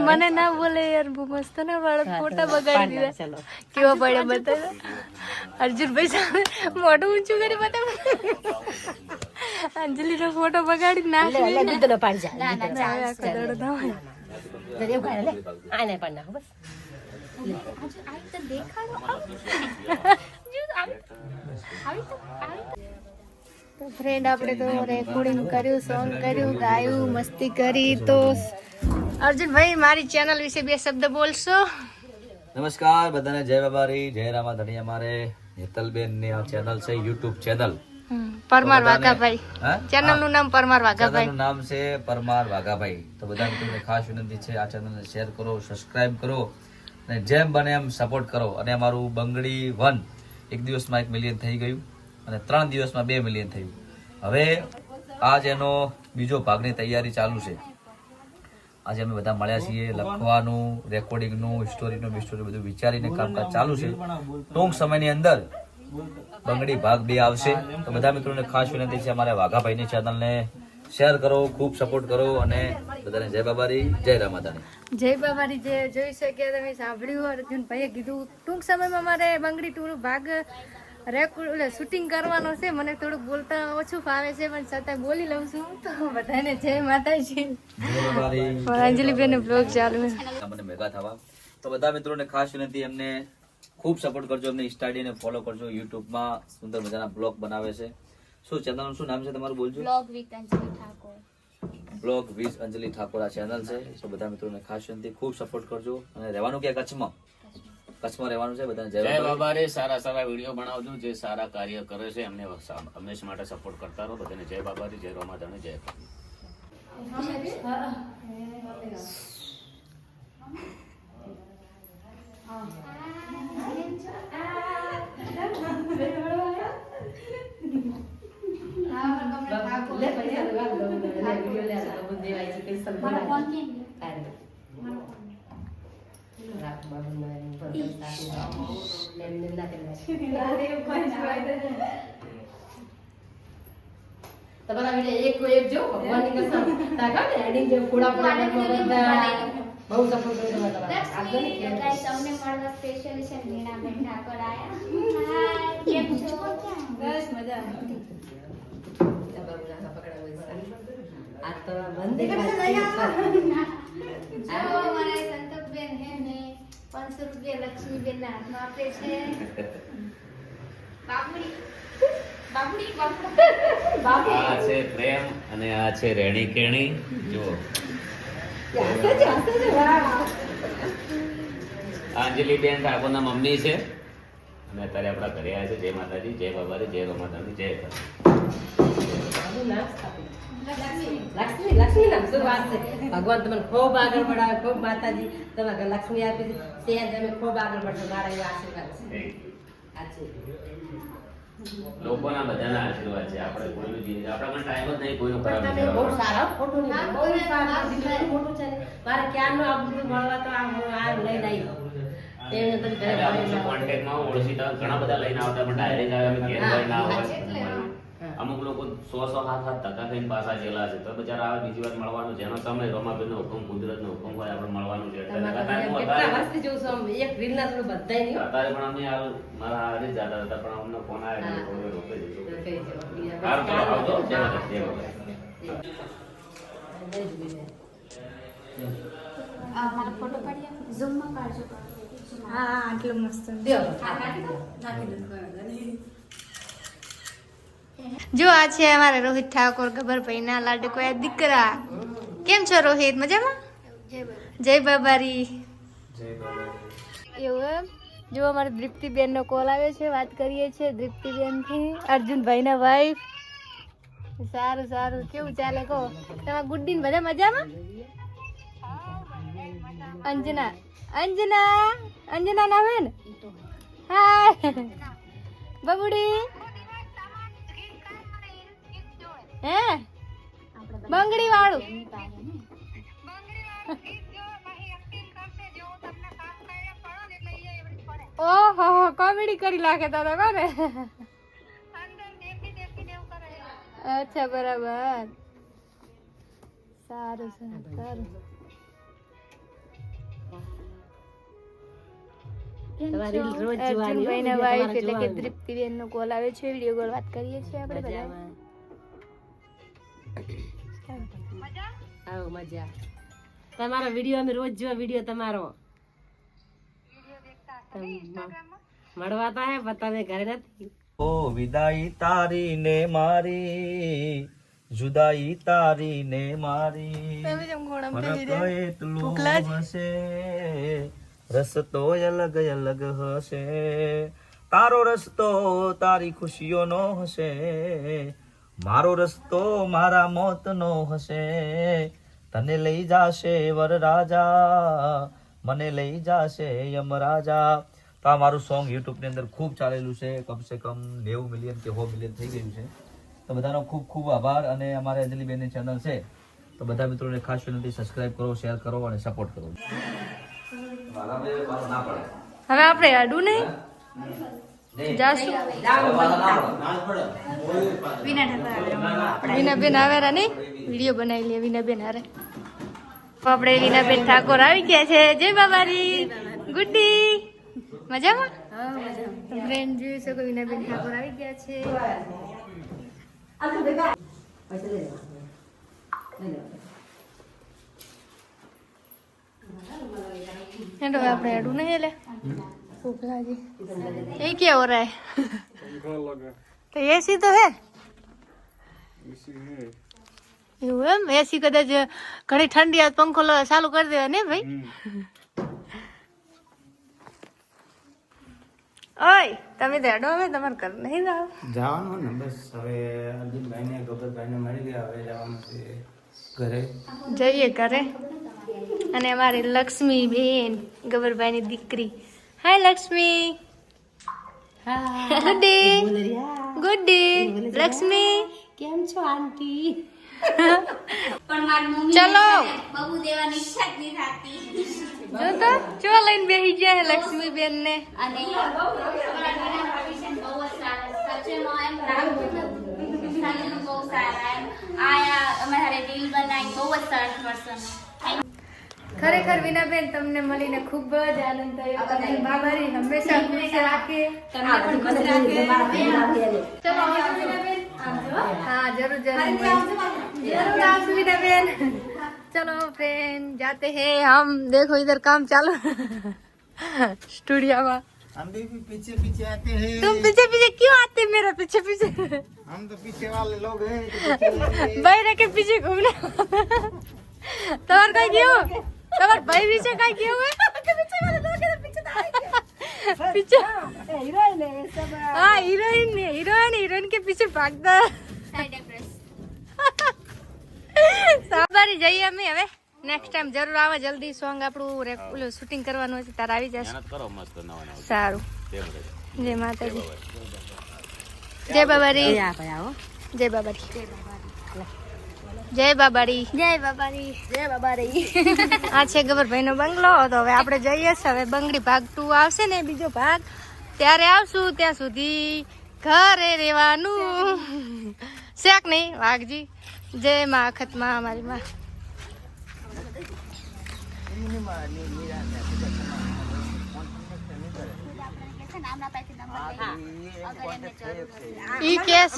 મને ના બોલે યાર બહુ મસ્ત ના વાળા ફોટા બગાડી દીધા કેવા પડ્યા બતાવો અર્જુનભાઈ સામે મોઢું ઊંચું કરી બતાવો અંજલિ નો ફોટો બગાડી ના દૂધ નો પાડી જા ના ના આખો દાડો ના હોય લે નાખો બસ આવી તો દેખાડો આવી તો આવી તો તો ફ્રેન્ડ આપણે તો રેકોર્ડિંગ કર્યું સોંગ કર્યું ગાયું મસ્તી કરી તો અર્જુનભાઈ મારી ચેનલ વિશે બે શબ્દ બોલશો? નમસ્કાર બધાને જય બાબારી જય રામા ધણી અમારે હેતલબેનની આ ચેનલ છે યુટ્યુબ ચેનલ પરમાર વાઘાભાઈ. ચેનલનું નામ પરમાર વાઘાભાઈ. નું નામ છે પરમાર વાઘાભાઈ. તો બધાને તમને ખાસ વિનંતી છે આ ચેનલને શેર કરો સબસ્ક્રાઇબ કરો અને જેમ બને એમ સપોર્ટ કરો. અને અમારું બંગડી વન એક દિવસમાં એક મિલિયન થઈ ગયું. અને ત્રણ દિવસમાં બે મિલિયન થયું હવે આજ એનો બીજો ભાગની તૈયારી ચાલુ છે. આજે અમે બધા મળ્યા છીએ, લખવાનું રેકોર્ડિંગનું હિસ્ટોરીનું સ્ટોરી બધું વિચારીને કામકાજ ચાલુ છે. ટૂંક સમયની અંદર બંગડી ભાગ બે આવશે. તો બધા મિત્રોને ખાસ વિનંતી છે અમારા વાઘાભાઈની ચેનલને શેર કરો, ખૂબ સપોર્ટ કરો અને બધાને જય બાબારી, જય રામાદાની જય બાબારી, જે જોઈ શક્યા તમે સાંભળ્યું, અર્જુનભાઈએ કીધું, ટૂંક સમયમાં મારે બંગડી ટૂર ભાગ રેકોર્ડ શૂટિંગ કરવાનો છે. મને થોડુંક બોલતા ઓછું ફાવે છે પણ છતાં બોલી લઉં છું તો. બધાને જય માતાજી. અંજલિબેન બ્લોગ ચાલુ છે. મને ભેગા થવા. તો બધા મિત્રોને ખાસ વિનંતી એમને ખૂબ સપોર્ટ કરજો એમને ઇન્સ્ટાડીને ફોલો કરજો યુટ્યુબમાં સુંદર મજાના બ્લોગ બનાવે છે. શું ચેનલનું શું નામ છે તમારું? બોલજો. Blog with Anjali Thakor blog with Anjali Thakor આ ચેનલ છે. તો બધા મિત્રોને ખાસ વિનંતી ખૂબ સપોર્ટ કરજો. અને રહેવાનું ક્યાં? કચ્છમાં. કચ્છમાં રહેવાનું છે બધાને જય બાબા રે સારા સારા વીડિયો બનાવજો જે સારા કાર્ય કરે છે એમને હંમેશ માટે સપોર્ટ કરતા રહો બધાને જય બાબા રે જય રોમાદાણી જય મારો ફોન કેમ કાંઈ નહીં. રાખ બાબુ મારી ભરત સાથે એમને ના તમારા વિડિયો એક કોઈ એક જો ભગવાનની કસમ તાકા ને એડિંગ જે ફોડા ફોડા કરવા બધા બહુ સપોર્ટ કર્યો તમારા આગળ ને કેમ ગાઈસ તમને મળવા સ્પેશિયલ છે નીણાબેન ઠાકોર આયા હાય કેમ છો બસ મજા આ તો બંધ જો અમારા સંતોષબેન હે ને 500 રૂપિયા લક્ષ્મીબેન ના હાથમાં આપે છે. બાબુડી. બાબુડી બાબુડી. આ છે પ્રેમ અને આ છે રેણી કેણી. જુઓ. અંજલિબેન ઠાકોરના મમ્મી છે. અને અત્યારે આપણા ઘરે આવ્યા છે. જય માતાજી જય બાબા રે જય રોમાદાણી જય. લક્ષ્મી. લક્ષ્મી વાત છે? ભગવાન તમને ખૂબ આગળ બઢાવે ખૂબ માતાજી તમે લક્ષ્મી આપી છે. ત્યાં તમે ખૂબ આગળ बढ़શો મારા એવા આશીર્વાદ છે. સાચું. લોકોના બધાના આશીર્વાદ છે આપણે કોઈનું જીવન આપણા ટાઈમ જ નહીં કોઈનું ખરાબ તમે બહુ સારા ફોટો ને બહુ સારા દીકરાનું મોટું છે મારે ક્યારનું આ બધું મળવા તો આ હું આ લઈને આવી કોન્ટેક્ટમાં ઓળખીતા ઘણા બધા લઈને આવતા પણ ડાયરેક્ટ આવે કે લઈને આવો. અમુક લોકો સો સો હાથ હાથ ધક્કા થઈને પાછા ગયેલા છે. તો બચારા આવે બીજી વાર મળવાનું જેનો સમય રમાબેનનો હુકમ કુદરતનો હુકમ હોય આપણે મળવાનું છે. અત્યારે- પણ અમે આ મારા હારે જ જતા હતા પણ અમને ફોન આવ્યો જઈશું. દો. આવજો જય હા. માતા જય બાબા. જય ઝૂલેલાલ. આ મારો ફોટો પાડી આપો. ઝૂમમાં હા આટલું મસ્ત. દ્યો. જો આ છે અમારા રોહિત ઠાકોર, ગભરભાઈ ના લાડકોયા દીકરા. કેમ છો રોહિત? મજામાં? જય બાબારી. એવું એમ? જો અમારે દ્રિપ્તિબેન નો કોલ આવ્યો છે, વાત કરીએ છીએ દ્રિપ્તિબેનથી અર્જુનભાઈ ના વાઈફ સારું સારું. કેવું ચાલે કહો? તમારા ગુડ્ડી ને બધા મજામાં? અંજના. અંજના! અંજના નામ હે હાય! બબુડી! હે? બંગડી વાળું ઓહો કોમેડી કરી નાખે તો તો કોને? અચ્છા બરાબર. સારું છે? સારું જોવાની હો, અર્જુનભાઈના વાઈફ એટલે કે. તૃપ્તિબેન નો કોલ આવે છે. વીડિયો કોલ વાત કરીએ છીએ આપણે બધા. આવો મજા. તમારો વીડિયો અમે રોજ જોવા વીડિયો તમારો. મળવા તો હે તમે ઘરે નથી. ઓ વિદાઈ તારી ને મારી જુદાઈ તારી ને મારી. એટલું ભૂખલા જ. હશે. અલગ અલગ હશે. તારો રસ્તો તારી ખુશીઓનો હશે. મારો રસ્તો મારા મોતનો હશે. તને લઈ જાશે વરરાજા મને લઈ જાશે યમરાજા તો આ મારું સોંગ યુટ્યુબની અંદર ખૂબ ચાલેલું છે. કમસે કમ નેવું મિલિયન કે સો મિલિયન થઈ ગયું છે. તો બધાનો ખૂબ ખૂબ આભાર અને અમારે અંજલિબેનની ચેનલ છે. તો બધા મિત્રોને ખાસ વિનંતી સબસ્ક્રાઇબ કરો શેર કરો અને સપોર્ટ કરો. હવે આપણે અડું નહીં? વિનાબેન આવેરા નહીં વીડિયો બનાવી લે વિનાબેન હારે. તો આપણે વિનાબેન ઠાકોર આવી ગયા છે. જય બાબારી ગુડ્ડી. મજામાં? ફ્રેન્ડ જોઈ શકો વિનાબેન ઠાકોર આવી ગયા છે. હેડો આપણે અડું નહીં એટલે ભૂખ લાગી એ क्या हो रहा है તો એસી તો હે એવું એમ એસી કદાચ ઘણી ઠંડી આજ પંખો લો- ચાલુ કરી દેવા ને ભાઈ ઓય તમે તો હેડો હવે તમારે ઘર નહીં જાવ જવાનું ને બસ હવે અર્જુનભાઈને ગબ્બરભાઈને મળી ગયા હવે જવાનું છે ઘરે જઈએ ઘરે અને અમારી લક્ષ્મી બેન ગબરભાઈની દીકરી Hi Lakshmi good day good day Lakshmi કેમ છો આંટી પણ મારી મમ્મી ચલો બબુ દેવાની ઈચ્છા જ નહીં થતી જો તો ચો લઈને બેસી ગયા લક્ષ્મી બેન ને અને બહુ જ સારા સચેનો એમ સાલીનું બહુ સારા એમ આયા અમારે રીલ બનાવી બહુ જ સરસ પર્સન ખરેખર વિનાબેન તમને મળીને ખૂબ જ આનંદ થયો અને બાબારી હંમેશા ખુશ રાખે તમને પણ ખુશ રાખે. ચલો આવજો વિનાબેન હા જરૂર જરૂર જરૂર આવજો વિનાબેન चलो फ्रेंड जाते हैं हम देखो इधर काम चालू स्टूडियो में हम भी पीछे पीछे आते हैं तुम पीछे पीछे क्यों आते मेरे पीछे पीछे हम तो पीछे वाले लोग हैं तो पीछे भाई के पीछे घूमने તમારે કઈ ગયું તમાર ભાઈ વિશે કઈ કેવું કે પિક્ચર વાળા તો કે પિક્ચર આવી પિક્ચર હીરોઈન હે સબ હા હીરોઈન ને હીરોઈન હીરોઈન કે પીછે ભાગતા સાઈડ એક્ટ્રેસ સાબારી જઈએ અમે હવે. નેક્સ્ટ ટાઈમ જરૂર આવે જલ્દી સોંગ આપણું ઓલું શૂટિંગ કરવાનું છે તાર આવી જશે. સારું. જય માતાજી. જય બાબારી જય બાબારી જય બાબારી જય બાબારી. જય બાબારી. જય બાબારી. આ છે ગબરભાઈ નો બંગલો. તો હવે આપણે જઈએ છીએ. હવે બંગડી ભાગ ટુ આવશે ને બીજો ભાગ. ત્યારે આવશું ત્યાં સુધી ઘરે રહેવાનું. શેક નહીં વાઘજી. જય માં અખતમાં અમારી માં. ઈ કેસ